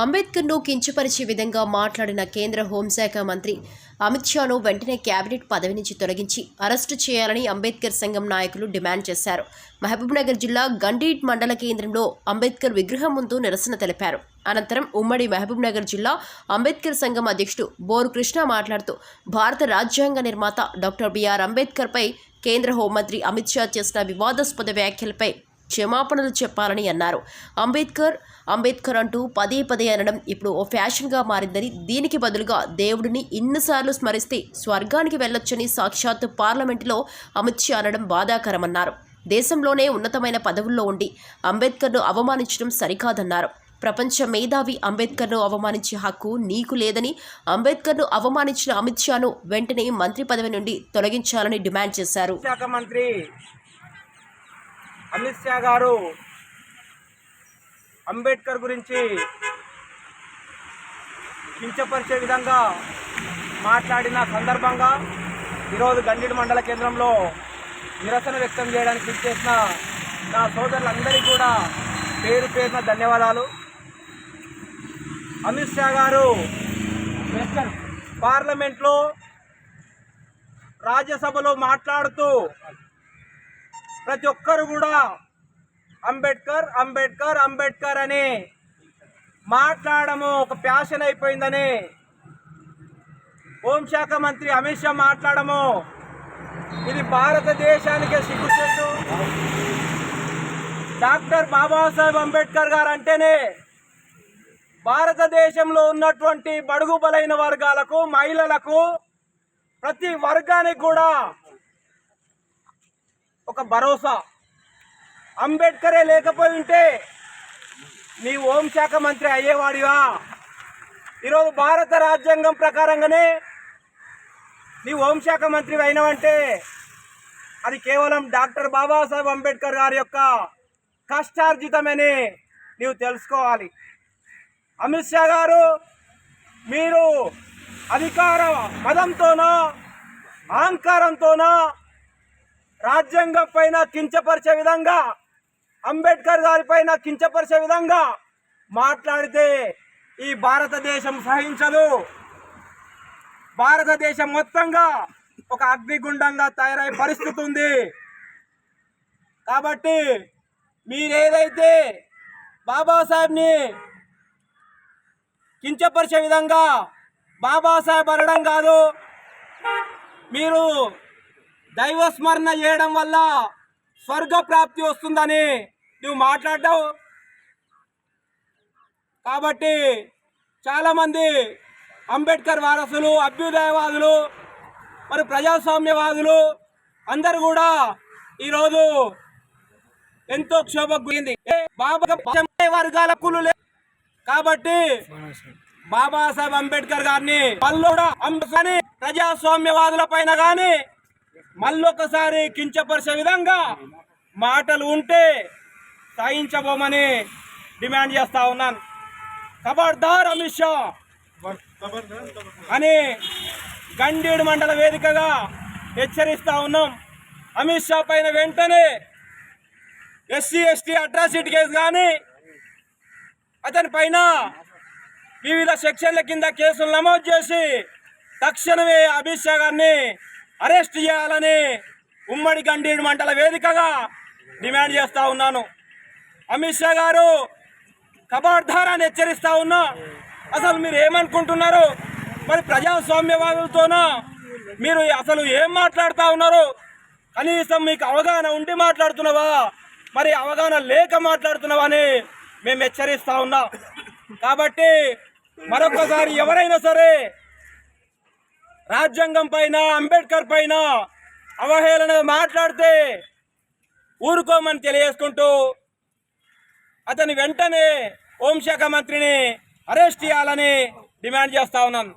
అంబేద్కర్ను కించపరిచే విధంగా మాట్లాడిన కేంద్ర హోంశాఖ మంత్రి అమిత్ షాను వెంటనే కేబినెట్ పదవి నుంచి తొలగించి అరెస్టు చేయాలని అంబేద్కర్ సంఘం నాయకులు డిమాండ్ చేశారు. మహబూబ్నగర్ జిల్లా గండీట్ మండల కేంద్రంలో అంబేద్కర్ విగ్రహం ముందు నిరసన తెలిపారు. అనంతరం ఉమ్మడి మహబూబ్నగర్ జిల్లా అంబేద్కర్ సంఘం అధ్యక్షుడు బోరు కృష్ణ మాట్లాడుతూ భారత రాజ్యాంగ నిర్మాత డాక్టర్ బిఆర్ అంబేద్కర్పై కేంద్ర హోంమంత్రి అమిత్ షా చేసిన వివాదాస్పద వ్యాఖ్యలపై క్షమాపణలు చెప్పాలని అన్నారు. అంబేద్కర్ అంబేద్కర్ అంటూ పదే పదే అనడం ఇప్పుడు ఓ ఫ్యాషన్గా మారిందని దీనికి బదులుగా దేవుడిని ఇన్నిసార్లు స్మరిస్తే స్వర్గానికి వెళ్ళొచ్చని సాక్షాత్తు పార్లమెంటులో అమిత్ షా అనడం బాధాకరమన్నారు. దేశంలోనే ఉన్నతమైన పదవుల్లో ఉండి అంబేద్కర్ను అవమానించడం సరికాదన్నారు. ప్రపంచ మేధావి అంబేద్కర్ను అవమానించే హక్కు నీకు లేదని అంబేద్కర్ను అవమానించిన అమిత్ షాను వెంటనే మంత్రి పదవి నుండి తొలగించాలని డిమాండ్ చేశారు. శాఖ మంత్రి అమిత్ షా గారు అంబేద్కర్ గురించి కించపరిచే విధంగా మాట్లాడిన సందర్భంగా ఈరోజు గండిడి మండల కేంద్రంలో నిరసన వ్యక్తం చేయడానికి చేసిన నా సోదరులందరికీ కూడా పేరు పేరున ధన్యవాదాలు. అమిత్ షా గారు పార్లమెంట్లో రాజ్యసభలో మాట్లాడుతూ ప్రతి ఒక్కరు కూడా అంబేద్కర్ అంబేద్కర్ అంబేద్కర్ అని మాట్లాడము. ఒక ప్యాషన్ అయిపోయిందని హోంశాఖ మంత్రి అమిత్ షా మాట్లాడము. ఇది భారతదేశానికే సిగ్గుచేటు డాక్టర్ బాబాసాహెబ్ అంబేద్కర్ గారు అంటేనే భారతదేశంలో ఉన్నటువంటి బడుగు బలైన వర్గాలకు మహిళలకు ప్రతి వర్గానికి కూడా ఒక భరోసా. అంబేద్కరే లేకపోయి ఉంటే నీ హోంశాఖ మంత్రి అయ్యేవాడివా? ఈరోజు భారత రాజ్యాంగం ప్రకారంగానే నీ హోంశాఖ మంత్రి అయినవంటే అది కేవలం డాక్టర్ బాబాసాహెబ్ అంబేద్కర్ గారి యొక్క కష్టార్జితమని నీవు తెలుసుకోవాలి. అమిత్ షా గారు మీరు అధికార మదంతోనో అహంకారంతోనో రాజ్యాంగం పైన కించపరిచే విధంగా అంబేద్కర్ గారి పైన కించపరిచే విధంగా మాట్లాడితే ఈ భారతదేశం సహించదు. భారతదేశం మొత్తంగా ఒక అగ్నిగుండంగా తయారయ్యే పరిస్థితి ఉంది. కాబట్టి మీరేదైతే బాబాసాహెబ్ని కించపరిచే విధంగా బాబాసాహెబ్ అనడం కాదు మీరు దైవస్మరణ చేయడం వల్ల స్వర్గ ప్రాప్తి వస్తుందని నువ్వు మాట్లాడ్డావు. కాబట్టి చాలామంది అంబేద్కర్ వారసులు అభ్యుదయవాదులు మరి ప్రజాస్వామ్యవాదులు అందరు కూడా ఈరోజు ఎంతో క్షోభకు గురింది బాబా వర్గాల కులు కాబట్టి బాబాసాహెబ్ అంబేద్కర్ గారిని మళ్ళీ అంబేద్కర్ ప్రజాస్వామ్యవాదుల పైన కానీ మళ్ళొకసారి కించపరిచే విధంగా మాటలు ఉంటే సాయించబోమని డిమాండ్ చేస్తా ఉన్నాను. ఖబర్దార్ అమిత్ షా అని గండీడు మండల వేదికగా హెచ్చరిస్తా ఉన్నాం. అమిత్ షా పైన వెంటనే ఎస్సీ ఎస్టీ అట్రాసిటీ కేసు కానీ అతని పైన వివిధ సెక్షన్ల కింద కేసులు నమోదు చేసి తక్షణమే అమిత్ షా గారిని అరెస్ట్ చేయాలని ఉమ్మడి గండీడు మండల వేదికగా డిమాండ్ చేస్తూ ఉన్నాను. అమిత్ షా గారు కబార్ధారాన్ని హెచ్చరిస్తూ ఉన్నా అసలు మీరు ఏమనుకుంటున్నారు? మరి ప్రజాస్వామ్యవాదులతోనా మీరు అసలు ఏం మాట్లాడుతూ ఉన్నారు? కనీసం మీకు అవగాహన ఉండి మాట్లాడుతున్నావా? మరి అవగాహన లేక మాట్లాడుతున్నావా అని మేము హెచ్చరిస్తూ ఉన్నాం. కాబట్టి మరొకసారి ఎవరైనా సరే రాజ్యాంగం పైన అంబేద్కర్ పైన అవహేళన మాట్లాడితే ఊరుకోమని తెలియజేసుకుంటూ అతని వెంటనే హోంశాఖ మంత్రిని అరెస్ట్ చేయాలని డిమాండ్ చేస్తా ఉన్నాను